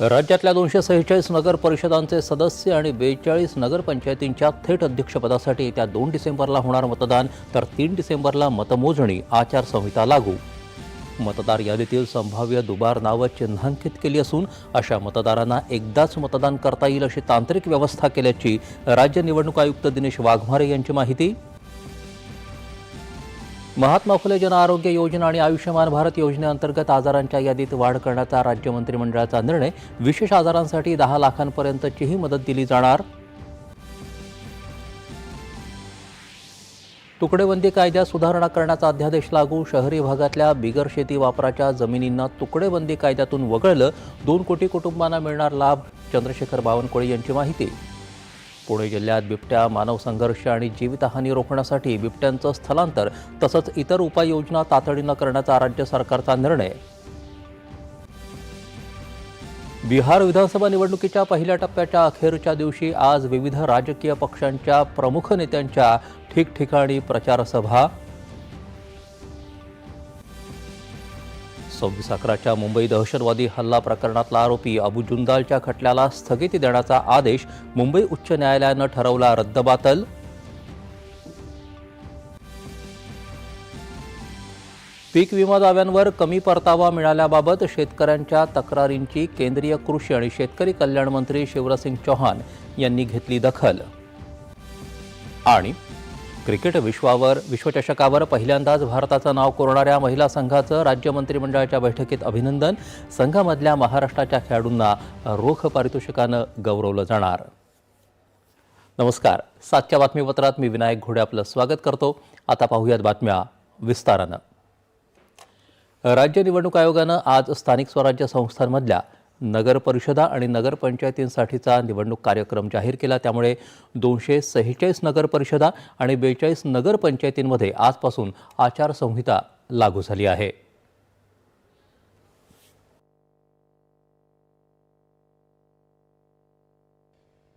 राज्यातल्या दोनशे सेहेचाळीस नगर परिषदांचे सदस्य आणि बेचाळीस नगरपंचायतींच्या थेट अध्यक्षपदासाठी येत्या दोन डिसेंबरला होणार मतदान तर तीन डिसेंबरला मतमोजणी आचारसंहिता लागू. मतदार यादीतील संभाव्य दुबार नावं चिन्हांकित केली असून अशा मतदारांना एकदाच मतदान करता येईल अशी तांत्रिक व्यवस्था केल्याची राज्य निवडणूक आयुक्त दिनेश वाघमारे यांची माहिती. महात्मा फुले जन आरोग्य योजना आणि आयुष्यमान भारत योजनेअंतर्गत आजारांच्या यादीत वाढ करण्याचा राज्य मंत्रिमंडळाचा निर्णय. विशेष आजारांसाठी दहा लाखांपर्यंतचीही मदत दिली जाणार. तुकडेबंदी कायद्यात सुधारणा करण्याचा अध्यादेश लागू. शहरी भागातल्या बिगर शेती वापराच्या जमिनींना तुकडेबंदी कायद्यातून वगळलं. दोन कोटी कुटुंबांना मिळणार लाभ. चंद्रशेखर बावनकुळे यांची माहिती. पुणे जिल्ह्यात बिबट्या मानव संघर्ष आणि जीवितहानी रोखण्यासाठी बिबट्यांचं स्थलांतर तसंच इतर उपाययोजना तातडीनं करण्याचा राज्य सरकारचा निर्णय. बिहार विधानसभा निवडणुकीच्या पहिल्या टप्प्याच्या अखेरच्या दिवशी आज विविध राजकीय पक्षांच्या प्रमुख नेत्यांच्या ठिकठिकाणी प्रचारसभा सव्वीस अकराच्या मुंबई दहशतवादी हल्ला प्रकरणातला आरोपी अबू जुंदालच्या खटल्याला स्थगिती देण्याचा आदेश मुंबई उच्च न्यायालयानं ठरवला. रद्दबातल पीक विमा दाव्यांवर कमी परतावा मिळाल्याबाबत शेतकऱ्यांच्या तक्रारींची केंद्रीय कृषी आणि शेतकरी कल्याण मंत्री शिवराजसिंग चौहान यांनी घेतली दखल. आणि क्रिकेट विश्वावर विश्वचषकावर पहिल्यांदाच भारताचं नाव कोरणाऱ्या महिला संघाचं राज्य मंत्रिमंडळाच्या बैठकीत अभिनंदन. संघामधल्या महाराष्ट्राच्या खेळाडूंना रोख पारितोषिकानं गौरवलं जाणार. नमस्कार. सातच्या बातमीपत्रात मी विनायक घोडे आपलं स्वागत करतो. आता पाहूयात बातम्या विस्तारानं. राज्य निवडणूक आयोगानं आज स्थानिक स्वराज्य संस्थांमधल्या नगर परिषदा आणि नगरपंचायतींसाठीचा निवडणूक कार्यक्रम जाहीर केला. त्यामुळे दोनशे सेहेचाळीस नगरपरिषदा आणि बेचाळीस नगरपंचायतींमध्ये आजपासून आचारसंहिता लागू झाली आहे.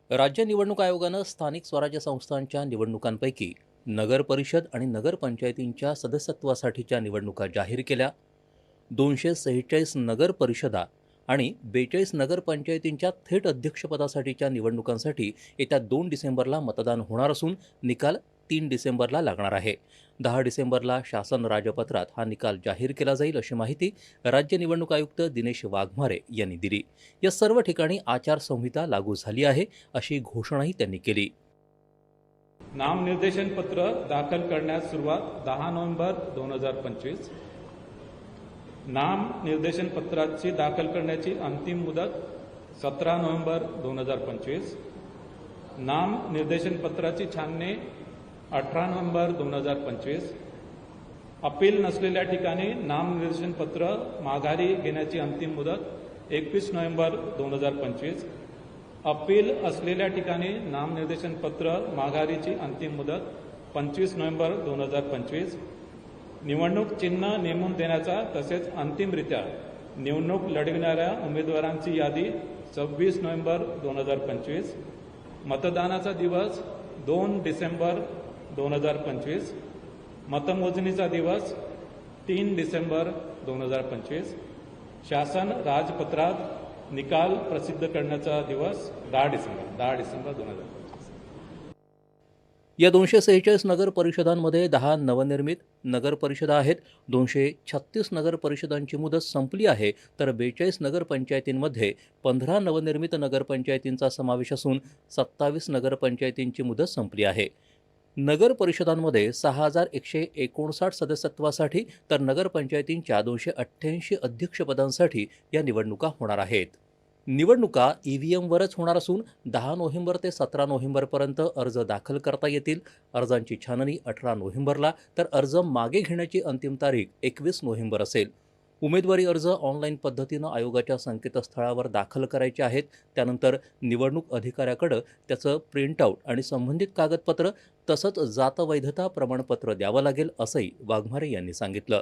राज्य निवडणूक आयोगानं स्थानिक स्वराज्य संस्थांच्या निवडणुकांपैकी नगरपरिषद आणि नगरपंचायतींच्या सदस्यत्वासाठीच्या निवडणुका जाहीर केल्या. दोनशे सेहेचाळीस नगरपरिषदा आणि बेचाळीस नगरपंचायतींच्या थेट अध्यक्षपदासाठीच्या निवडणुकांसाठी येत्या दोन डिसेंबरला मतदान होणार असून निकाल तीन डिसेंबरला लागणार आहे. दहा डिसेंबरला शासन राजपत्रात हा निकाल जाहीर केला जाईल अशी माहिती राज्य निवडणूक आयुक्त दिनेश वाघमारे यांनी दिली. या सर्व ठिकाणी आचारसंहिता लागू झाली आहे अशी घोषणाही त्यांनी केली. नामनिर्देशन पत्र दाखल करण्यास सुरुवात दहा नोव्हेंबर दोन हजार पंचवीस नाम निर्देशन पत्राची दाखल करण्याची अंतिम मुदत सतरा नोव्हेंबर दोन हजार पंचवीस. नाम निर्देशन पत्राची छाननी अठरा नोव्हेंबर दोन हजार पंचवीस. अपील नसलेल्या ठिकाणी नामनिर्देशन पत्र माघारी घेण्याची अंतिम मुदत एकवीस नोव्हेंबर दोन हजार पंचवीस. अपील असलेल्या ठिकाणी नामनिर्देशन पत्र माघारीची अंतिम मुदत पंचवीस नोव्हेंबर दोन हजार पंचवीस. निवडणूक चिन्ह नेमून देण्याचा तसेच अंतिमरित्या निवडणूक लढविणाऱ्या उमेदवारांची यादी सव्वीस नोव्हेंबर दोन हजार पंचवीस मतदानाचा दिवस दोन डिसेंबर दोन हजार पंचवीस मतमोजणीचा दिवस तीन डिसेंबर दोन हजार पंचवीस शासन राजपत्रात निकाल प्रसिद्ध करण्याचा दिवस दहा डिसेंबर दहा डिसेंबर दोन हजार या दोनशे सेहेचाळीस नगर परिषदांमध्ये दहा नवनिर्मित नगर परिषदा आहेत. दोनशे छत्तीस नगर परिषदांची मुदत संपली आहे. तर बेचाळीस नगरपंचायतींमध्ये पंधरा नवनिर्मित नगरपंचायतींचा समावेश असून सत्तावीस नगरपंचायतींची मुदत संपली आहे. नगर परिषदांमध्ये सहा हजार एकशे एकोणसाठ सदस्यत्वासाठी तर नगरपंचायतींच्या दोनशे अठ्ठ्याऐंशी अध्यक्षपदांसाठी या निवडणुका होणार आहेत. निवडणुका ई व्ही एमवरच होणार असून दहा नोव्हेंबर ते सतरा नोव्हेंबरपर्यंत अर्ज दाखल करता येतील. अर्जांची छाननी अठरा नोव्हेंबरला तर अर्ज मागे घेण्याची अंतिम तारीख एकवीस नोव्हेंबर असेल. उमेदवारी अर्ज ऑनलाईन पद्धतीनं आयोगाच्या संकेतस्थळावर दाखल करायचे आहेत. त्यानंतर निवडणूक अधिकाऱ्याकडं त्याचं प्रिंटआउट आणि संबंधित कागदपत्र तसंच जातवैधता प्रमाणपत्र द्यावं लागेल असंही वाघमारे यांनी सांगितलं.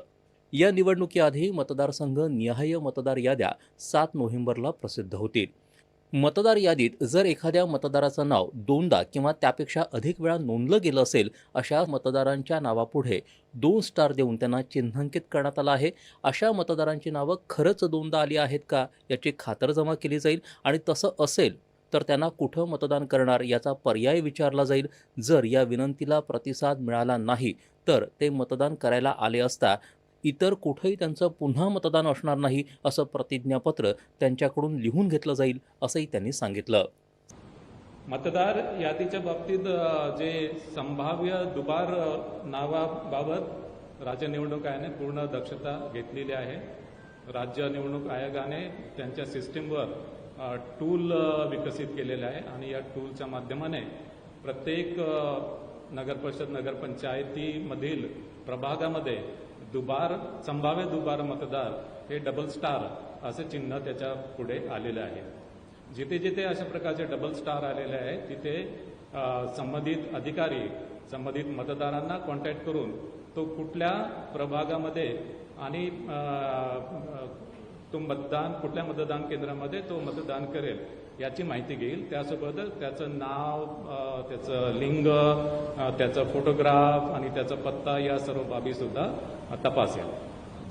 या निवडणुकीआधी मतदारसंघ निहाय मतदार याद्या सात नोव्हेंबरला प्रसिद्ध होतील. मतदार यादीत जर एखाद्या मतदाराचं नाव दोनदा किंवा त्यापेक्षा अधिक वेळा नोंदलं गेलं असेल अशा मतदारांच्या नावापुढे दोन स्टार देऊन त्यांना चिन्हांकित करण्यात आलं आहे. अशा मतदारांची नावं खरंच दोनदा आली आहेत का याची खातरजमा केली जाईल आणि तसं असेल तर त्यांना कुठं मतदान करणार याचा पर्याय विचारला जाईल. जर या विनंतीला प्रतिसाद मिळाला नाही तर ते मतदान करायला आले असता इतर कुठंही त्यांचं पुन्हा मतदान असणार नाही असं प्रतिज्ञापत्र त्यांच्याकडून लिहून घेतलं जाईल असंही त्यांनी सांगितलं. मतदार यादीच्या बाबतीत जे संभाव्य दुबार नावाबाबत राज्य निवडणूक आयोगाने पूर्ण दक्षता घेतलेली आहे. राज्य निवडणूक आयोगाने त्यांच्या सिस्टीमवर टूल विकसित केलेले आहे आणि या टूलच्या माध्यमाने प्रत्येक नगरपरिषद नगरपंचायतीमधील प्रभागामध्ये दुबार संभाव्य दुबार मतदार हे डबल स्टार असे चिन्ह त्याच्या पुढे आलेले आहे. जिथे जिथे अशा प्रकारचे डबल स्टार आलेले आहे तिथे संबंधित अधिकारी संबंधित मतदारांना कॉन्टॅक्ट करून तो कुठल्या प्रभागामध्ये आणि तो मतदान कुठल्या मतदान केंद्रामध्ये तो मतदान करेल याची माहिती घेईल. त्यासोबतच त्याचं नाव त्याचं लिंग त्याचं फोटोग्राफ आणि त्याचा पत्ता या सर्व बाबी सुद्धा तपासेल.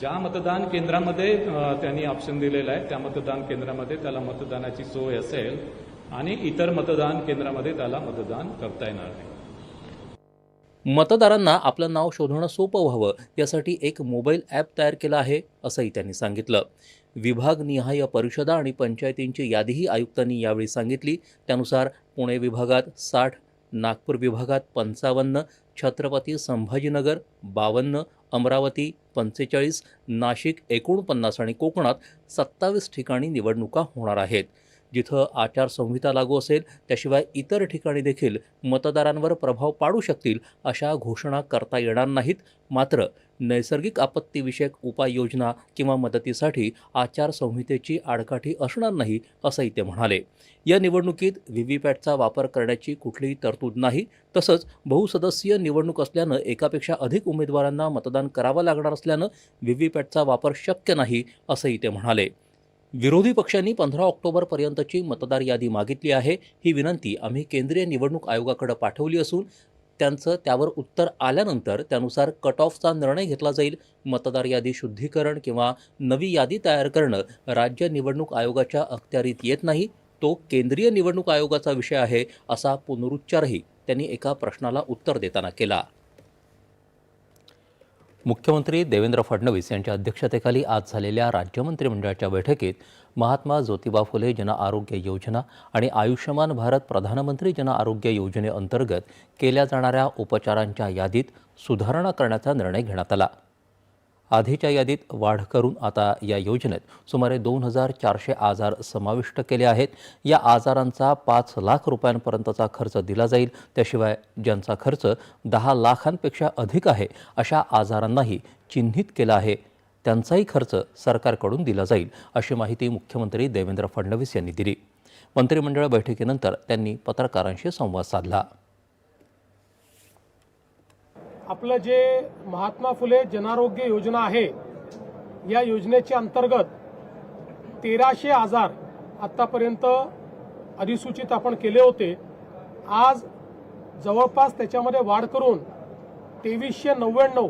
ज्या मतदान केंद्रामध्ये त्यांनी ऑप्शन दिलेलं आहे त्या मतदान केंद्रामध्ये त्याला मतदानाची सोय असेल आणि इतर मतदान केंद्रामध्ये त्याला मतदान करता येणार नाही. मतदारांना आपलं नाव शोधणं सोपं व्हावं यासाठी एक मोबाईल ॲप तयार केलं आहे असंही त्यांनी सांगितलं. विभागनिहाय परिषदा आणि पंचायतींची यादीही आयुक्तांनी यावेळी सांगितली. त्यानुसार पुणे विभागात साठ नागपूर विभागात पंचावन्न छत्रपती संभाजीनगर बावन्न अमरावती पंचेचाळीस नाशिक एकोणपन्नास आणि कोकणात सत्तावीस ठिकाणी निवडणुका होणार आहेत. जिथं आचारसंहिता लागू असेल त्याशिवाय इतर ठिकाणी देखील मतदारांवर प्रभाव पाडू शकतील अशा घोषणा करता येणार नाहीत. मात्र नैसर्गिक आपत्तीविषयक उपाययोजना किंवा मदतीसाठी आचारसंहितेची आडकाठी असणार नाही असंही ते म्हणाले. या निवडणुकीत व्हीव्हीपॅटचा वापर करण्याची कुठलीही तरतूद नाही तसंच बहुसदस्यीय निवडणूक असल्यानं एकापेक्षा अधिक उमेदवारांना मतदान करावं लागणार असल्यानं व्हीव्हीपॅटचा वापर शक्य नाही असंही ते म्हणाले. विरोधी पक्षांनी पंधरा ऑक्टोबरपर्यंतची मतदार यादी मागितली आहे ही विनंती आम्ही केंद्रीय निवडणूक आयोगाकडे पाठवली असून त्यांचं त्यावर उत्तर आल्यानंतर त्यानुसार कट ऑफचा निर्णय घेतला जाईल. मतदार यादी शुद्धीकरण किंवा नवी यादी तयार करणं राज्य निवडणूक आयोगाच्या अखत्यारीत येत नाही. तो केंद्रीय निवडणूक आयोगाचा विषय आहे असा पुनरुच्चारही त्यांनी एका प्रश्नाला उत्तर देताना केला. मुख्यमंत्री देवेंद्र फडणवीस यांच्या अध्यक्षतेखाली आज झालेल्या राज्य मंत्रिमंडळाच्या बैठकीत महात्मा ज्योतिबा फुले जनआरोग्य योजना आणि आयुष्यमान भारत प्रधानमंत्री जनआरोग्य योजनेअंतर्गत केल्या जाणाऱ्या उपचारांच्या यादीत सुधारणा करण्याचा निर्णय घेण्यात आला. आधीच्या यादीत वाढ करून आता या योजनेत सुमारे दोन हजार चारशे आजार समाविष्ट केले आहेत. या आजारांचा पाच लाख रुपयांपर्यंतचा खर्च दिला जाईल. त्याशिवाय ज्यांचा खर्च दहा लाखांपेक्षा अधिक आहे अशा आजारांनाही चिन्हित केलं आहे. त्यांचाही खर्च सरकारकडून दिला जाईल अशी माहिती मुख्यमंत्री देवेंद्र फडणवीस यांनी दिली. मंत्रिमंडळ बैठकीनंतर त्यांनी पत्रकारांशी संवाद साधला. आपलं जे महात्मा फुले जनारोग्य योजना आहे या योजनेच्या अंतर्गत तेराशे आजार आत्तापर्यंत अधिसूचित आपण केले होते. आज जवळपास त्याच्यामध्ये वाढ करून तेवीसशे नव्याण्णव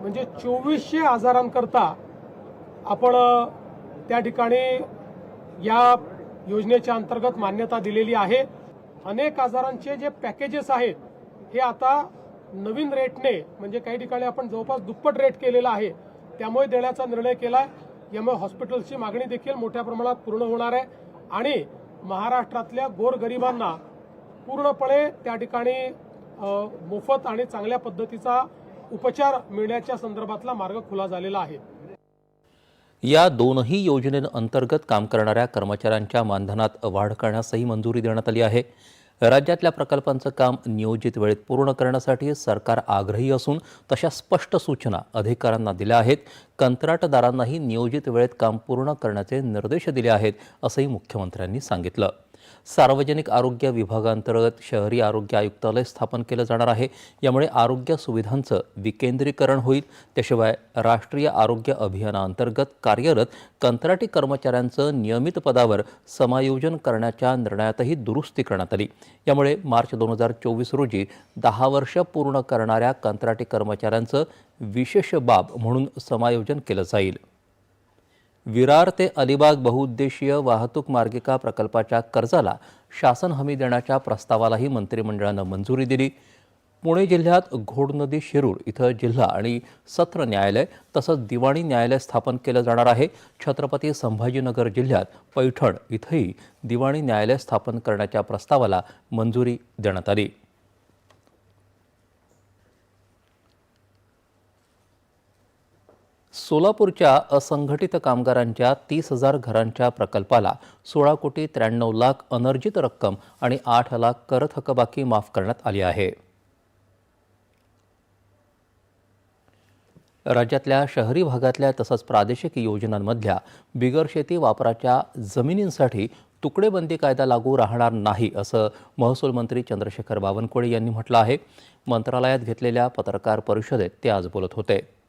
म्हणजे चोवीसशे आजारांकरता आपण त्या ठिकाणी या योजनेच्या अंतर्गत मान्यता दिलेली आहे. अनेक आजारांचे जे पॅकेजेस आहेत हे आता नवीन रेटने म्हणजे काही ठिकाणी आपण जवळपास दुप्पट रेट केलेला आहे त्यामुळे देण्याचा निर्णय केला आहे यामुळे हॉस्पिटल्सची मागणी देखील मोठ्या प्रमाणात पूर्ण होणार आहे. आणि महाराष्ट्रातल्या गोरगरिबांना पूर्णपणे त्या ठिकाणी मोफत आणि चांगल्या पद्धतीचा उपचार मिळण्याच्या संदर्भातला मार्ग खुला झालेला आहे. या दोनही योजनेअंतर्गत काम करणाऱ्या कर्मचाऱ्यांच्या मानधनात वाढ करण्यासही मंजुरी देण्यात आली आहे. राज्यातल्या प्रकल्पांचं काम नियोजित वेळेत पूर्ण करण्यासाठी सरकार आग्रही असून तशा स्पष्ट सूचना अधिकाऱ्यांना दिल्या आहेत. कंत्राटदारांनाही नियोजित वेळेत काम पूर्ण करण्याचे निर्देश दिले आहेत असंही मुख्यमंत्र्यांनी सांगितलं. सार्वजनिक आरोग्य विभागांतर्गत शहरी आरोग्य आयुक्तालय स्थापन केलं जाणार आहे. यामुळे आरोग्य सुविधांचं विकेंद्रीकरण होईल. त्याशिवाय राष्ट्रीय आरोग्य अभियानाअंतर्गत कार्यरत कंत्राटी कर्मचाऱ्यांचं नियमित पदावर समायोजन करण्याच्या निर्णयातही दुरुस्ती करण्यात आली. यामुळे मार्च दोन हजार चोवीस रोजी दहा वर्ष पूर्ण करणाऱ्या कंत्राटी कर्मचाऱ्यांचं विशेष बाब म्हणून समायोजन केलं जाईल. विरार ते अलिबाग बहुउद्देशीय वाहतूक मार्गिका प्रकल्पाच्या कर्जाला शासन हमी देण्याच्या प्रस्तावालाही मंत्रिमंडळानं मंजुरी दिली. पुणे जिल्ह्यात घोडनदी शिरूर इथं जिल्हा आणि सत्र न्यायालय तसंच दिवाणी न्यायालय स्थापन केलं जाणार आहे. छत्रपती संभाजीनगर जिल्ह्यात पैठण इथंही दिवाणी न्यायालय स्थापन करण्याच्या प्रस्तावाला मंजुरी देण्यात आली. सोलापूरच्या असंघटित कामगारांच्या तीस हजार घरांच्या प्रकल्पाला सोळा कोटी त्र्याण्णव लाख अनर्जित रक्कम आणि आठ लाख कर थकबाकी माफ करण्यात आली आहे. राज्यातल्या शहरी भागातल्या तसंच प्रादेशिक योजनांमधल्या बिगर शेती वापराच्या जमिनींसाठी तुकडेबंदी कायदा लागू राहणार नाही असं महसूल मंत्री चंद्रशेखर बावनकुळे यांनी म्हटलं आहे. मंत्रालयात घेतलेल्या पत्रकार परिषदेत ते आज बोलत होते.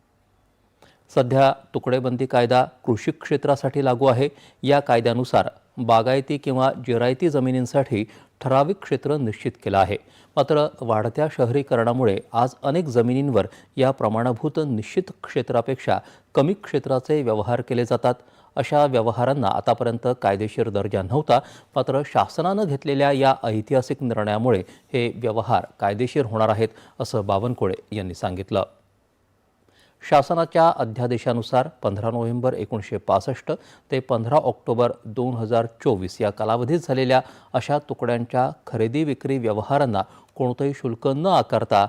सध्या तुकडेबंदी कायदा कृषी क्षेत्रासाठी लागू आहे. या कायद्यानुसार बागायती किंवा जिरायती जमिनींसाठी ठराविक क्षेत्र निश्चित केलं आहे. मात्र वाढत्या शहरीकरणामुळे आज अनेक जमिनींवर या प्रमाणभूत निश्चित क्षेत्रापेक्षा कमी क्षेत्राचे व्यवहार केले जातात. अशा व्यवहारांना आतापर्यंत कायदेशीर दर्जा नव्हता मात्र शासनानं घेतलेल्या या ऐतिहासिक निर्णयामुळे हे व्यवहार कायदेशीर होणार आहेत असं बावनकुळे यांनी सांगितलं. शासनाच्या अध्यादेशानुसार पंधरा नोव्हेंबर एकोणीसशे पासष्ट ते पंधरा ऑक्टोबर दोन हजार चोवीस या कालावधीत झालेल्या अशा तुकड्यांच्या खरेदी विक्री व्यवहारांना कोणतंही शुल्क न आकारता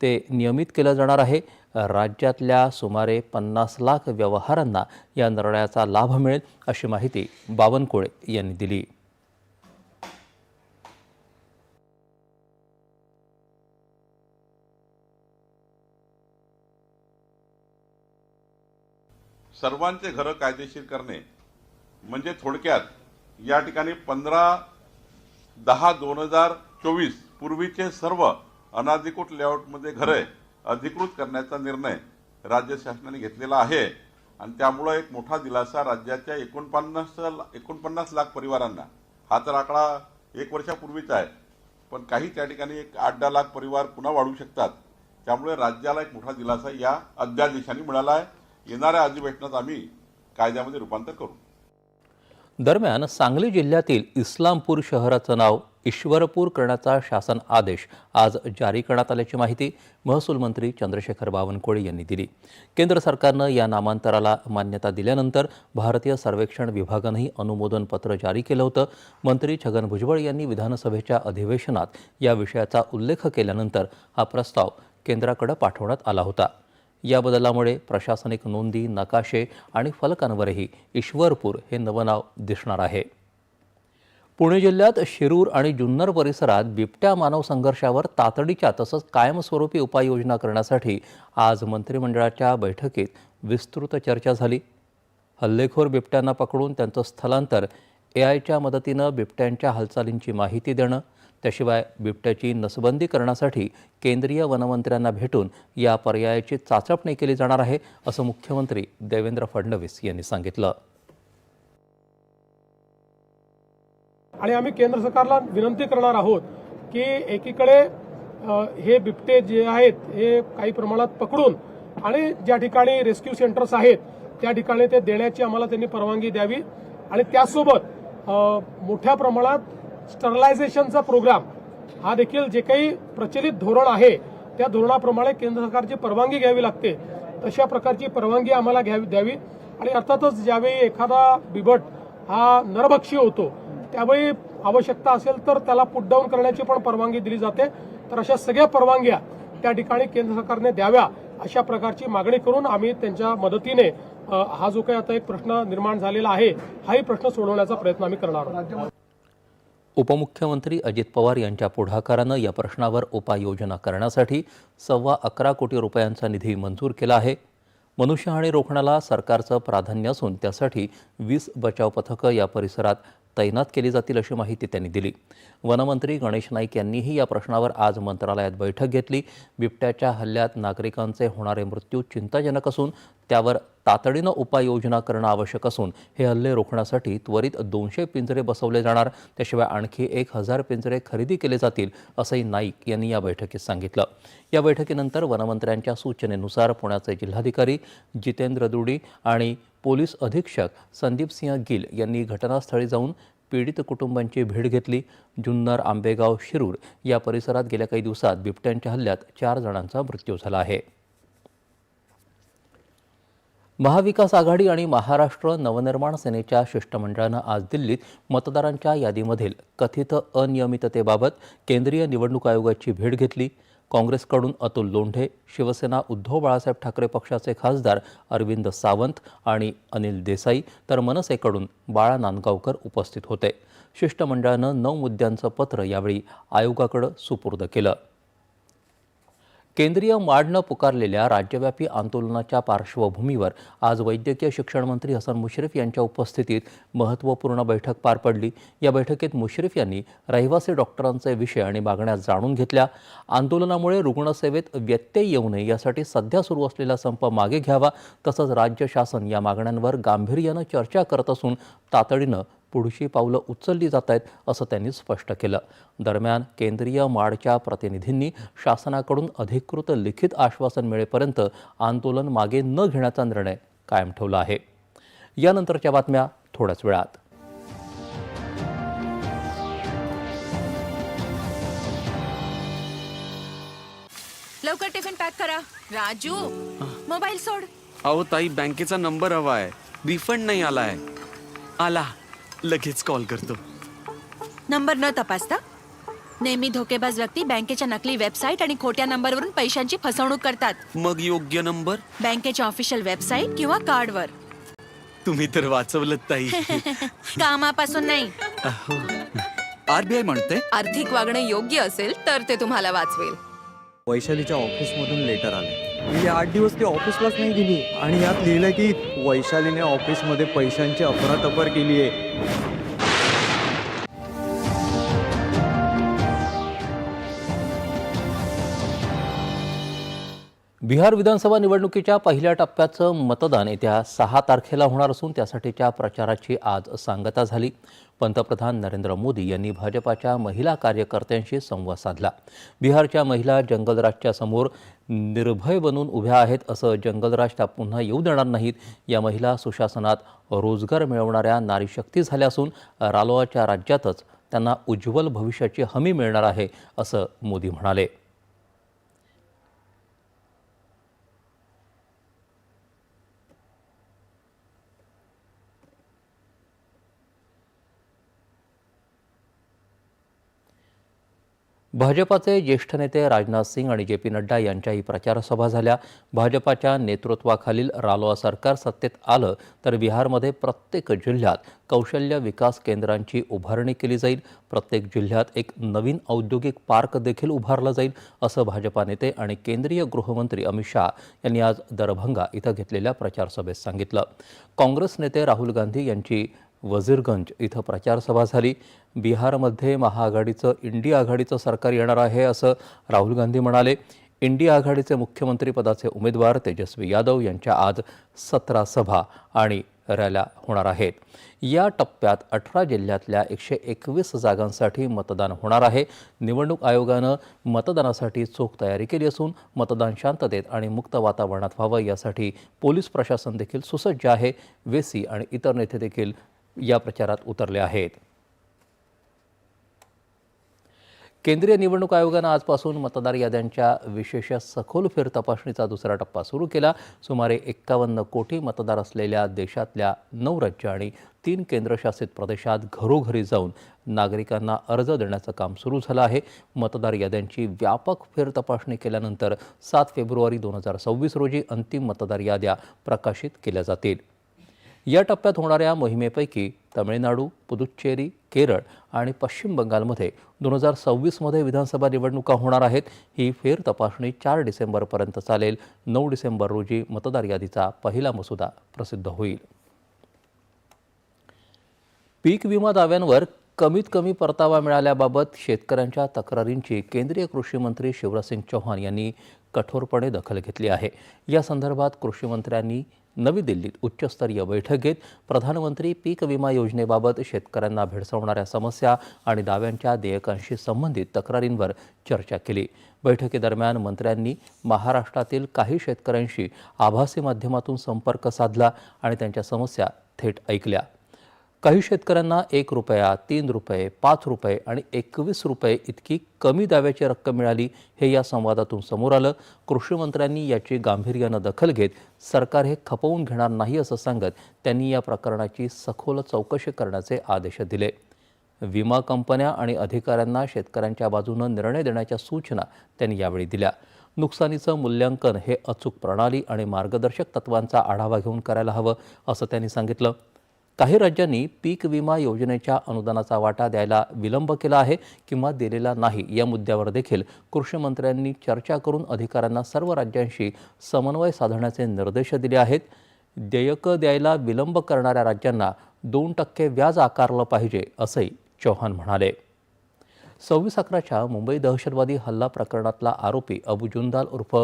ते नियमित केलं जाणार आहे. राज्यातल्या सुमारे पन्नास लाख व्यवहारांना या निर्णयाचा लाभ मिळेल अशी माहिती बावनकुळे यांनी दिली. सर्वांचे घरं कायदेशीर करणे म्हणजे थोडक्यात या ठिकाणी पंधरा दहा दोन हजार चोवीस पूर्वीचे सर्व अनाधिकृत लेआउटमध्ये घरे अधिकृत करण्याचा निर्णय राज्य शासनाने घेतलेला आहे. आणि त्यामुळं एक मोठा दिलासा राज्याच्या एकोणपन्नास एकोणपन्नास लाख परिवारांना. हा तर आकडा एक वर्षापूर्वीचा आहे. पण काही त्या ठिकाणी एक आठ दहा लाख परिवार पुन्हा वाढू शकतात. त्यामुळे राज्याला एक मोठा दिलासा या अध्यादेशाने मिळाला आहे. येणाऱ्या अधिवेशनात आम्ही कायद्यामध्ये रूपांतर करू. दरम्यान सांगली जिल्ह्यातील इस्लामपूर शहराचं नाव ईश्वरपूर करण्याचा शासन आदेश आज जारी करण्यात आल्याची माहिती महसूल मंत्री चंद्रशेखर बावनकुळे यांनी दिली. केंद्र सरकारनं या नामांतराला मान्यता दिल्यानंतर भारतीय सर्वेक्षण विभागानंही अनुमोदन पत्र जारी केलं होतं. मंत्री छगन भुजबळ यांनी विधानसभेच्या अधिवेशनात या विषयाचा उल्लेख केल्यानंतर हा प्रस्ताव केंद्राकडे पाठवण्यात आला होता. या बदलामुळे प्रशासनिक नोंदी नकाशे आणि फलकांवरही ईश्वरपूर हे नवं नाव दिसणार आहे. पुणे जिल्ह्यात शिरूर आणि जुन्नर परिसरात बिबट्या मानव संघर्षावर तातडीच्या तसंच कायमस्वरूपी उपाययोजना करण्यासाठी आज मंत्रिमंडळाच्या बैठकीत विस्तृत चर्चा झाली. हल्लेखोर बिबट्यांना पकडून त्यांचं स्थलांतर ए आयच्या मदतीनं बिबट्यांच्या हालचालींची माहिती देणं त्याशिवाय बिबट्याची नसबंदी करण्यासाठी केंद्रीय वनमंत्र्यांना भेटून या पर्यायाची चाचपणी केली जाणार आहे असं मुख्यमंत्री देवेंद्र फडणवीस यांनी सांगितलं. आणि आम्ही केंद्र सरकारला विनंती करणार आहोत की एकीकडे हे बिबटे जे आहेत हे काही प्रमाणात पकडून आणि ज्या ठिकाणी रेस्क्यू सेंटर्स आहेत त्या ठिकाणी ते देण्याची आम्हाला त्यांनी परवानगी द्यावी. आणि त्यासोबत मोठ्या प्रमाणात स्टरलायझेशनचा प्रोग्राम हा देखील जे काही प्रचलित धोरण आहे त्या धोरणाप्रमाणे केंद्र सरकारची परवानगी घ्यावी लागते. तशा प्रकारची परवानगी आम्हाला घ्यावी द्यावी. आणि अर्थातच ज्यावेळी एखादा बिबट हा नरभक्षी होतो त्यावेळी आवश्यकता असेल तर त्याला पुट डाऊन करण्याची पण परवानगी दिली जाते. तर अशा सगळ्या परवानग्या त्या ठिकाणी केंद्र सरकारने द्याव्या अशा प्रकारची मागणी करून आम्ही त्यांच्या मदतीने हा जो काही आता एक प्रश्न निर्माण झालेला आहे हाही प्रश्न सोडवण्याचा प्रयत्न आम्ही करणार आहोत. उपमुख्यमंत्री अजित पवार यांच्या पुढाकारानं या प्रश्नावर उपाययोजना करण्यासाठी सव्वा अकरा कोटी रुपयांचा निधी मंजूर केला आहे. मनुष्यहानी रोखण्याला सरकारचं प्राधान्य असून त्यासाठी वीस बचाव पथकं या परिसरात तैनात केली जातील अशी माहिती त्यांनी दिली. वनमंत्री गणेश नाईक यांनीही या प्रश्नावर आज मंत्रालयात बैठक घेतली. बिबट्याच्या हल्ल्यात नागरिकांचे होणारे मृत्यू चिंताजनक असून त्यावर तातडीनं उपाययोजना करणं आवश्यक असून हे हल्ले रोखण्यासाठी त्वरित दोनशे पिंजरे बसवले जाणार. त्याशिवाय आणखी एक हजार पिंजरे खरेदी केले जातील असंही नाईक यांनी या बैठकीत सांगितलं. या बैठकीनंतर वनमंत्र्यांच्या सूचनेनुसार पुण्याचे जिल्हाधिकारी जितेंद्र दुडी आणि पोलीस अधीक्षक संदीप सिंह गिल यांनी घटनास्थळी जाऊन पीडित कुटुंबांची भेट घेतली. जुन्नर आंबेगाव शिरूर या परिसरात गेल्या काही दिवसात बिबट्यांच्या हल्ल्यात चार जणांचा मृत्यू झाला आहे. महाविकास आघाडी आणि महाराष्ट्र नवनिर्माण सेनेच्या शिष्टमंडळानं आज दिल्लीत मतदारांच्या यादीमधील कथित अनियमिततेबाबत केंद्रीय निवडणूक आयोगाची भेट घेतली. काँग्रेसकडून अतुल लोंढे शिवसेना उद्धव बाळासाहेब ठाकरे पक्षाचे खासदार अरविंद सावंत आणि अनिल देसाई तर मनसेकडून बाळा नांदगावकर उपस्थित होते. शिष्टमंडळानं नऊ मुद्द्यांचं पत्र यावेळी आयोगाकडं सुपूर्द केलं. केंद्रीय माडनं पुकारलेल्या राज्यव्यापी आंदोलनाच्या पार्श्वभूमीवर आज वैद्यकीय शिक्षण मंत्री हसन मुश्रीफ यांच्या उपस्थितीत महत्त्वपूर्ण बैठक पार पडली. या बैठकीत मुश्रीफ यांनी रहिवासी डॉक्टरांचे विषय आणि मागण्या जाणून घेतल्या. आंदोलनामुळे रुग्णसेवेत व्यत्यय येऊ नये यासाठी सध्या सुरू असलेला संप मागे घ्यावा तसंच राज्य शासन या मागण्यांवर गांभीर्यानं चर्चा करत असून तातडीनं पुढची पावलं उचलली जात आहेत असं त्यांनी स्पष्ट केलं. दरम्यान केंद्रीय माडच्या प्रतिनिधींनी शासनाकडून अधिकृत लिखित आश्वासन मिळेपर्यंत आंदोलन मागे न घेण्याचा निर्णय कायम ठेवला आहे. यानंतरच्या बातम्या थोड्याच वेळात. लवकर टिफिन पॅक करा. राजू मोबाईल सोड. अहो ताई बँकेचा नंबर हवा आहे. रिफंड नाही आलाय. आला. लगेच कॉल करतो. नंबर न तपासता नेहमी धोकेबाज व्यक्ती बँकेच्या नकली वेबसाईट आणि खोट्या नंबरवरून पैशांची फसवणूक करतात. मग योग्य नंबर? बँकेच्या ऑफिशियल वेबसाईट किंवा कार्डवर. तुम्ही तर वाचवलं ताई. कामापासून नाही. आरबीआय म्हणते. आर्थिक वागणे योग्य असेल तर ते तुम्हाला वाचवेल. वैशालीच्या ऑफिसमधून लेटर आले. गेली आठ दिवस ती ऑफिसलाच नाही गेली. आणि यात लिहिलं की वैशालीने ऑफिसमध्ये पैशांची अफरातफर केली आहे. बिहार विधानसभा निवडणुकीच्या पहिल्या टप्प्याचं मतदान येत्या सहा तारखेला होणार असून त्यासाठीच्या प्रचाराची आज सांगता झाली. पंतप्रधान नरेंद्र मोदी यांनी भाजपाच्या महिला कार्यकर्त्यांशी संवाद साधला. बिहारच्या महिला जंगलराजच्या समोर निर्भय बनून उभ्या आहेत असं जंगलराज त्या पुन्हा येऊ देणार नाहीत. या महिला सुशासनात रोजगार मिळवणाऱ्या नारीशक्ती झाल्या असून रालोआच्या राज्यातच त्यांना उज्ज्वल भविष्याची हमी मिळणार आहे असं मोदी म्हणाले. भाजपाचे ज्येष्ठ नेते राजनाथ सिंग आणि जे पी नड्डा यांच्याही प्रचारसभा झाल्या. भाजपाच्या नेतृत्वाखालील रालोआ सरकार सत्तेत आलं तर बिहारमध्ये प्रत्येक जिल्ह्यात कौशल्य विकास केंद्रांची उभारणी केली जाईल. प्रत्येक जिल्ह्यात एक नवीन औद्योगिक पार्क देखील उभारला जाईल असं भाजपा नेते आणि केंद्रीय गृहमंत्री अमित शाह यांनी आज दरभंगा इथं घेतलेल्या प्रचारसभेत सांगितलं. काँग्रेस नेते राहुल गांधी यांची वजीरगंज इथं प्रचारसभा झाली. बिहारमध्ये महाआघाडीचं इंडिया आघाडीचं सरकार येणार आहे असं राहुल गांधी म्हणाले. इंडिया आघाडीचे मुख्यमंत्रीपदाचे उमेदवार तेजस्वी यादव यांच्या आज सतरा सभा आणि रॅल्या होणार आहेत. या टप्प्यात अठरा जिल्ह्यातल्या एकशे एकवीस जागांसाठी मतदान होणार आहे. निवडणूक आयोगानं मतदानासाठी चोख तयारी केली असून मतदान शांततेत आणि मुक्त वातावरणात व्हावं यासाठी पोलीस प्रशासन देखील सुसज्ज आहे. वेसी आणि इतर नेते देखील या प्रचारात उतरले आहेत. केंद्रीय निवडणूक आयोगानं आजपासून मतदार याद्यांच्या विशेष सखोल फेर तपासणीचा दुसरा टप्पा सुरू केला. सुमारे एक्कावन्न कोटी मतदार असलेल्या देशातल्या नऊ राज्य आणि तीन केंद्रशासित प्रदेशात घरोघरी जाऊन नागरिकांना अर्ज देण्याचं काम सुरू झालं आहे. मतदार याद्यांची व्यापक फेर तपासणी केल्यानंतर सात फेब्रुवारी दोन हजार सव्वीस रोजी अंतिम मतदार याद्या प्रकाशित केल्या जातील. या टप्प्यात होणाऱ्या मोहिमेपैकी तमिळनाडू पुदुच्चेरी केरळ आणि पश्चिम बंगालमध्ये दोन हजार सव्वीसमध्ये विधानसभा निवडणुका होणार आहेत. ही फेर तपासणी चार डिसेंबरपर्यंत चालेल. नऊ डिसेंबर रोजी मतदार यादीचा पहिला मसुदा प्रसिद्ध होईल. पीक विमा दाव्यांवर कमीत कमी परतावा मिळाल्याबाबत शेतकऱ्यांच्या तक्रारींची केंद्रीय कृषी मंत्री शिवराजसिंग चौहान यांनी कठोरपणे दखल घेतली आहे. या संदर्भात कृषी मंत्र्यांनी नवी दिल्लीत उच्चस्तरीय बैठक घेत प्रधानमंत्री पीक विमा योजनेबाबत शेतकऱ्यांना भेडसावणाऱ्या समस्या आणि दाव्यांच्या देयकांशी संबंधित तक्रारींवर चर्चा केली. बैठकीदरम्यान मंत्र्यांनी महाराष्ट्रातील काही शेतकऱ्यांशी आभासी माध्यमातून संपर्क साधला आणि त्यांच्या समस्या थेट ऐकल्या. काही शेतकऱ्यांना एक रुपया तीन रुपये पाच रुपये आणि एकवीस रुपये इतकी कमी दाव्याची रक्कम मिळाली हे या संवादातून समोर आलं. कृषी मंत्र्यांनी याची गांभीर्यानं दखल घेत सरकार हे खपवून घेणार नाही असं सांगत त्यांनी या प्रकरणाची सखोल चौकशी करण्याचे आदेश दिले. विमा कंपन्या आणि अधिकाऱ्यांना शेतकऱ्यांच्या बाजूनं निर्णय देण्याच्या सूचना त्यांनी यावेळी दिल्या. नुकसानीचं मूल्यांकन हे अचूक प्रणाली आणि मार्गदर्शक तत्वांचा आढावा घेऊन करायला हवं असं त्यांनी सांगितलं. काही राज्यांनी पीक विमा योजनेच्या अनुदानाचा वाटा द्यायला विलंब केला आहे किंवा दिलेला नाही या मुद्द्यावर देखील कृषी मंत्र्यांनी चर्चा करून अधिकाऱ्यांना सर्व राज्यांशी समन्वय साधण्याचे निर्देश दिले आहेत. देयकं द्यायला विलंब करणाऱ्या राज्यांना दोन टक्के व्याज आकारलं पाहिजे असंही चौहान म्हणाले. सव्वीस अकराच्या मुंबई दहशतवादी हल्ला प्रकरणातला आरोपी अबू जुंदाल उर्फ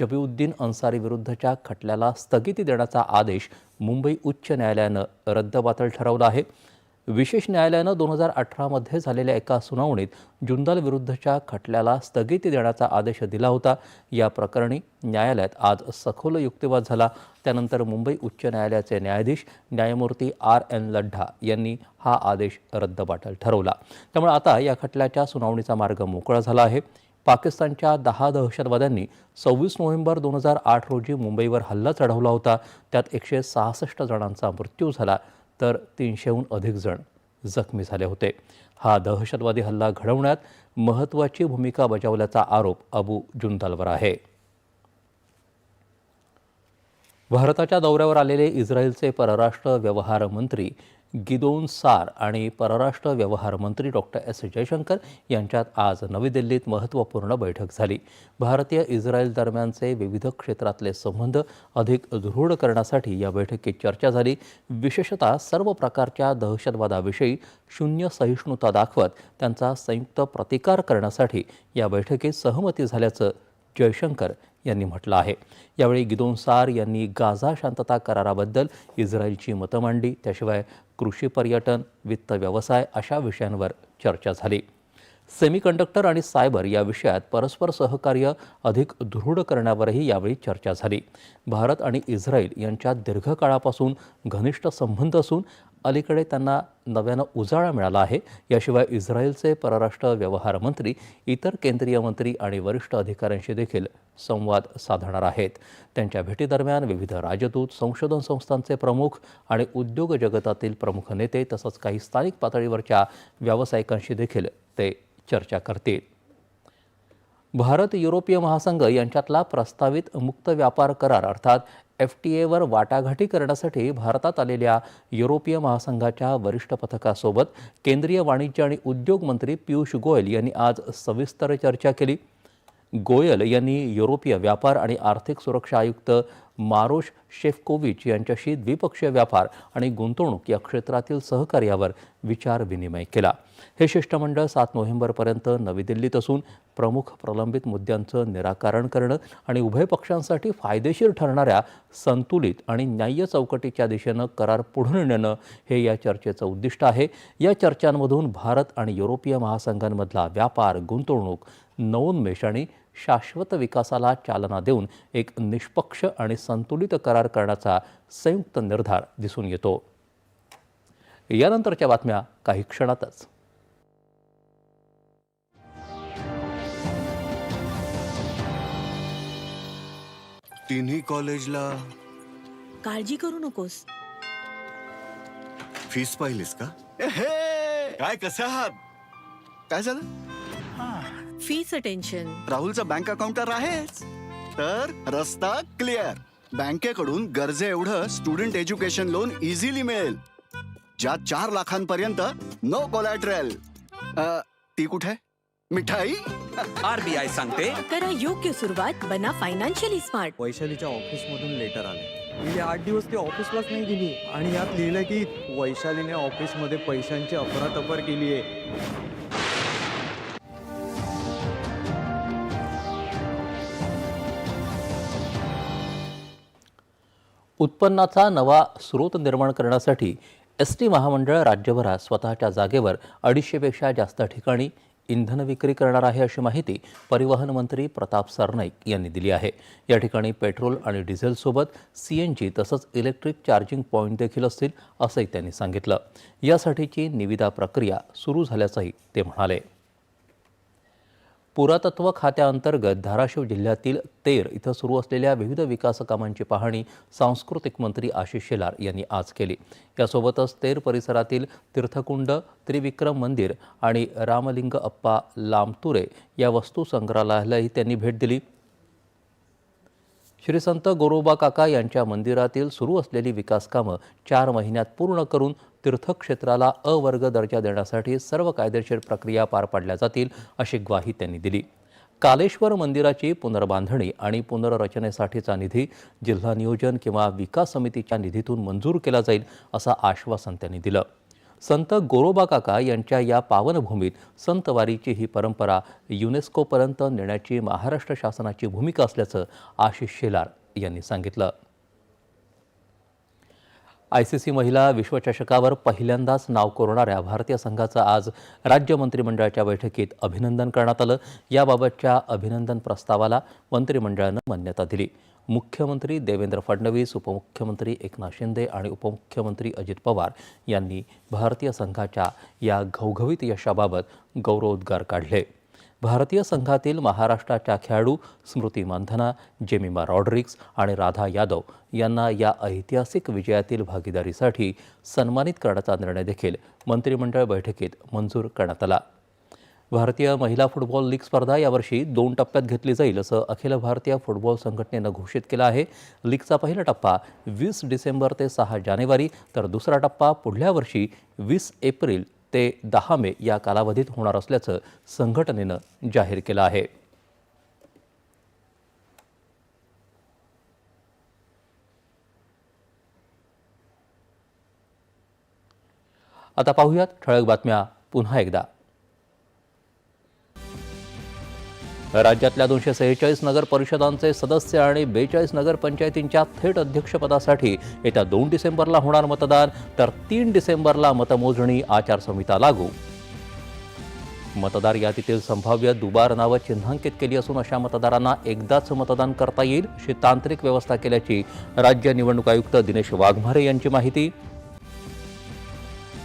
जबीउद्दीन अन्सारी विरुद्धच्या खटल्याला स्थगिती देण्याचा आदेश मुंबई उच्च न्यायालयानं रद्दबातल ठरवला आहे. विशेष न्यायालयानं दोन हजार अठरामध्ये झालेल्या एका सुनावणीत जुंदाल विरुद्धच्या खटल्याला स्थगिती देण्याचा आदेश दिला होता. या प्रकरणी न्यायालयात आज सखोल युक्तिवाद झाला. त्यानंतर मुंबई उच्च न्यायालयाचे न्यायाधीश न्यायमूर्ती आर एन लड्ढा यांनी हा आदेश रद्दबाटल ठरवला. त्यामुळे आता या खटल्याच्या सुनावणीचा मार्ग मोकळा झाला आहे. पाकिस्तानच्या दहा दहशतवाद्यांनी सव्वीस नोव्हेंबर दोन हजार आठ रोजी मुंबईवर हल्ला चढवला होता. त्यात एकशे सहासष्ट जणांचा मृत्यू झाला. तर तीनशेहून अधिक जण जखमी झाले होते. हा दहशतवादी हल्ला घडवण्यात महत्त्वाची भूमिका बजावल्याचा आरोप अबू जुंदालवर आहे. भारताच्या दौऱ्यावर आलेले इस्रायलचे परराष्ट्र व्यवहार मंत्री गिदोन सार आणि परराष्ट्र व्यवहार मंत्री डॉक्टर एस. जयशंकर यांच्यात आज नवी दिल्लीत महत्त्वपूर्ण बैठक झाली. भारतीय इस्रायल दरम्यानचे विविध क्षेत्रातले संबंध अधिक दृढ करण्यासाठी या बैठकीत चर्चा झाली. विशेषतः सर्व प्रकारच्या दहशतवादाविषयी शून्य सहिष्णुता दाखवत त्यांचा संयुक्त प्रतिकार करण्यासाठी या बैठकीत सहमती झाल्याचं जयशंकर यांनी म्हटलं आहे. यावेळी गिदोन सार यांनी गाझा शांतता कराराबद्दल इस्रायलची मतं मांडली. त्याशिवाय कृषी पर्यटन वित्त व्यवसाय अशा विषयांवर चर्चा झाली. सेमीकंडक्टर आणि सायबर या विषयात परस्पर सहकार्य अधिक दृढ करण्यावरही यावेळी चर्चा झाली. भारत आणि इस्रायल यांच्यात दीर्घकाळापासून घनिष्ठ संबंध असून अलीकडे त्यांना नव्यानं उजाळा मिळाला आहे. याशिवाय इस्रायलचे परराष्ट्र व्यवहार मंत्री इतर केंद्रीय मंत्री आणि वरिष्ठ अधिकाऱ्यांशी देखील संवाद साधणार आहेत. त्यांच्या भेटीदरम्यान विविध राजदूत संशोधन संस्थांचे प्रमुख आणि उद्योग जगतातील प्रमुख नेते तसंच काही स्थानिक पातळीवरच्या व्यावसायिकांशी देखील ते चर्चा करतील. भारत युरोपीय महासंघ यांच्यातला प्रस्तावित मुक्त व्यापार करार अर्थात एफ टी एवर वाटाघाटी करण्यासाठी भारतात आलेल्या युरोपीय महासंघाच्या वरिष्ठ पथकासोबत केंद्रीय वाणिज्य आणि उद्योग मंत्री पियुष गोयल यांनी आज सविस्तर चर्चा केली. गोयल यांनी युरोपीय व्यापार आणि आर्थिक सुरक्षा आयुक्त मारोश शेफकोविच यांच्याशी द्विपक्षीय व्यापार आणि गुंतवणूक या क्षेत्रातील सहकार्यावर विचार विनिमय केला. हे शिष्टमंडळ सात नोव्हेंबरपर्यंत नवी दिल्लीत असून प्रमुख प्रलंबित मुद्द्यांचं निराकरण करणं आणि उभय पक्षांसाठी फायदेशीर ठरणाऱ्या संतुलित आणि न्याय्य चौकटीच्या दिशेनं करार पुढे नेणं हे या चर्चेचं उद्दिष्ट आहे. या चर्चांमधून भारत आणि युरोपीय महासंघांमधला व्यापार गुंतवणूक नवोन्मेष आणि शाश्वत विकासाला चालना देऊन एक निष्पक्ष आणि संतुलित करार करण्याचा संयुक्त निर्धार दिसून येतो. यानंतरच्या बातम्या काही क्षणातच. तिन्ही कॉलेजला काळजी करू नकोस. फीस पाहिलीस का? काय कसं आहात? काय झालं? फीचं टेन्शन राहुलचं बँक अकाउंट तर आहेच. तर रस्ता क्लिअर बँकेकडून गरजे एवढं स्टुडंट एज्युकेशन लोन इझिली मिळेल. ज्यात चार लाखांपर्यंत नो कोलॅटरल ती कुठे? मिठाई? आरबीआय सांगते. करा योग्य सुरुवात बना फायनान्शियली स्मार्ट वैशालीच्या ऑफिसमधून लेटर आले. गेली आठ दिवस ती ऑफिसलाच नाही गेली. आणि यात लिहिलंय की वैशालीने ऑफिसमध्ये पैशांची अफरातफर केली आहे उत्पन्नाचा नवा स्रोत निर्माण करण्यासाठी एस टी महामंडळ राज्यभरात स्वतःच्या जागेवर अडीचशेपेक्षा जास्त ठिकाणी इंधन विक्री करणार आहे अशी माहिती परिवहन मंत्री प्रताप सरनाईक यांनी दिली आहे. या ठिकाणी पेट्रोल आणि डिझेलसोबत सी एन जी तसंच इलेक्ट्रिक चार्जिंग पॉईंट देखील असतील असंही त्यांनी सांगितलं. यासाठीची निविदा प्रक्रिया सुरू झाल्याचंही ते म्हणाले. पुरातत्व खात्याअंतर्गत धाराशिव जिल्ह्यातील तेर इथं सुरू असलेल्या विविध विकास कामांची पाहणी सांस्कृतिक मंत्री आशिष शेलार यांनी आज केली. यासोबतच तेर परिसरातील तीर्थकुंड त्रिविक्रम मंदिर आणि रामलिंग अप्पा लामतुरे या वस्तू संग्रहालयालाही त्यांनी भेट दिली. श्री संत गोरोबा काका यांच्या मंदिरातील सुरू असलेली विकासकामं चार महिन्यात पूर्ण करून तीर्थक्षेत्राला अ वर्ग दर्जा देण्यासाठी सर्व कायदेशीर प्रक्रिया पार पाडल्या जातील अशी ग्वाही त्यांनी दिली. कालेश्वर मंदिराची पुनर्बांधणी आणि पुनर्रचनेसाठीचा निधी जिल्हा नियोजन किंवा विकास समितीच्या निधीतून मंजूर केला जाईल असं आश्वासन त्यांनी दिलं. संत गोरोबा काका यांच्या या पावनभूमीत संतवारीची ही परंपरा युनेस्कोपर्यंत नेण्याची महाराष्ट्र शासनाची भूमिका असल्याचं आशिष शेलार यांनी सांगितलं. आय सी सी महिला विश्वचषकावर पहिल्यांदाच नाव कोरणाऱ्या भारतीय संघाचं आज राज्य मंत्रिमंडळाच्या बैठकीत अभिनंदन करण्यात आलं. याबाबतच्या अभिनंदन प्रस्तावाला मंत्रिमंडळानं मान्यता दिली. मुख्यमंत्री देवेंद्र फडणवीस उपमुख्यमंत्री एकनाथ शिंदे आणि उपमुख्यमंत्री अजित पवार यांनी भारतीय संघाच्या या घवघवीत यशाबाबत गौरवोद्गार काढले. भारतीय संघातील महाराष्ट्राच्या खेळाडू स्मृती मानधना जेमिमा रॉड्रिक्स आणि राधा यादव यांना या ऐतिहासिक विजयातील भागीदारीसाठी सन्मानित करण्याचा निर्णय देखील मंत्रिमंडळ बैठकीत मंजूर करण्यात आला. भारतीय महिला फुटबॉल लीग स्पर्धा यावर्षी दोन टप्प्यात घेतली जाईल असं अखिल भारतीय फुटबॉल संघटनेनं घोषित केलं आहे. लीगचा पहिला टप्पा वीस डिसेंबर ते सहा जानेवारी तर दुसरा टप्पा पुढल्या वर्षी वीस एप्रिल ते दहा मे या कालावधीत होणार असल्याचं संघटनेनं जाहीर केलं आहे. आता पाहूयात ठळक बातम्या पुन्हा एकदा. राज्यातल्या दोनशे सेहेचाळीस नगर परिषदांचे सदस्य आणि बेचाळीस नगरपंचायतींच्या थेट अध्यक्षपदासाठी येत्या दोन डिसेंबरला होणार मतदान तर तीन डिसेंबरला मतमोजणी आचारसंहिता लागू. मतदार यादीतील संभाव्य दुबार नावं चिन्हांकित केली असून अशा मतदारांना एकदाच मतदान करता येईल अशी तांत्रिक व्यवस्था केल्याची राज्य निवडणूक आयुक्त दिनेश वाघमारे यांची माहिती.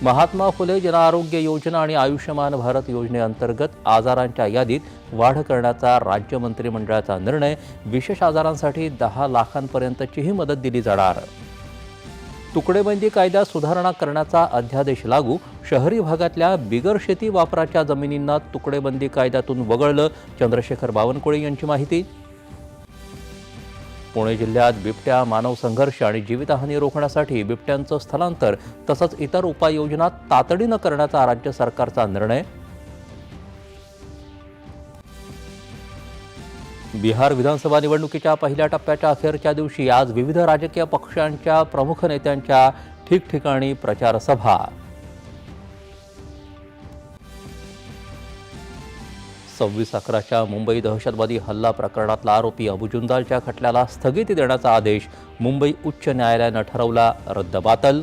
महात्मा फुले जनआरोग्य योजना आणि आयुष्यमान भारत योजनेअंतर्गत आजारांच्या यादीत वाढ करण्याचा राज्य मंत्रिमंडळाचा निर्णय विशेष आजारांसाठी दहा लाखांपर्यंतचीही मदत दिली जाणार. तुकडेबंदी कायद्यात सुधारणा करण्याचा अध्यादेश लागू शहरी भागातल्या बिगर शेती वापराच्या जमिनींना तुकडेबंदी कायद्यातून वगळलं. चंद्रशेखर बावनकुळे यांची माहिती. पुणे जिल्ह्यात बिबट्या मानव संघर्ष आणि जीवितहानी रोखण्यासाठी बिबट्यांचं स्थलांतर तसंच इतर उपाययोजना तातडीनं करण्याचा राज्य सरकारचा निर्णय. बिहार विधानसभा निवडणुकीच्या पहिल्या टप्प्याच्या अखेरच्या दिवशी आज विविध राजकीय पक्षांच्या प्रमुख नेत्यांच्या ठिकठिकाणी प्रचार सव्वीस अकराच्या मुंबई दहशतवादी हल्ला प्रकरणातला आरोपी अबुजुंदालच्या खटल्याला स्थगिती देण्याचा आदेश मुंबई उच्च न्यायालयानं ठरवला. रद्दबातल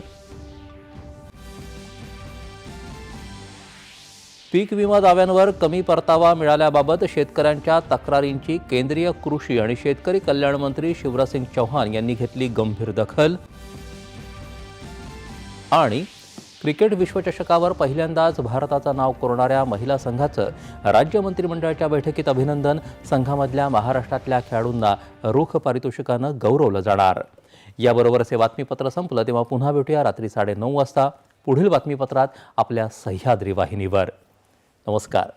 पीक विमा दाव्यांवर कमी परतावा मिळाल्याबाबत शेतकऱ्यांच्या तक्रारींची केंद्रीय कृषी आणि शेतकरी कल्याण मंत्री शिवराजसिंग चौहान यांनी घेतली गंभीर दखल. आणि क्रिकेट विश्वचषकावर पहिल्यांदाच भारताचं नाव कोरणाऱ्या महिला संघाचं राज्य मंत्रिमंडळाच्या बैठकीत अभिनंदन. संघामधल्या महाराष्ट्रातल्या खेळाडूंना रोख पारितोषिकानं गौरवलं जाणार. याबरोबरच हे बातमीपत्र संपलं तेव्हा पुन्हा भेटूया रात्री साडेनऊ वाजता. पुढील बातमीपत्रात आपल्या सह्याद्री वाहिनीवर. नमस्कार.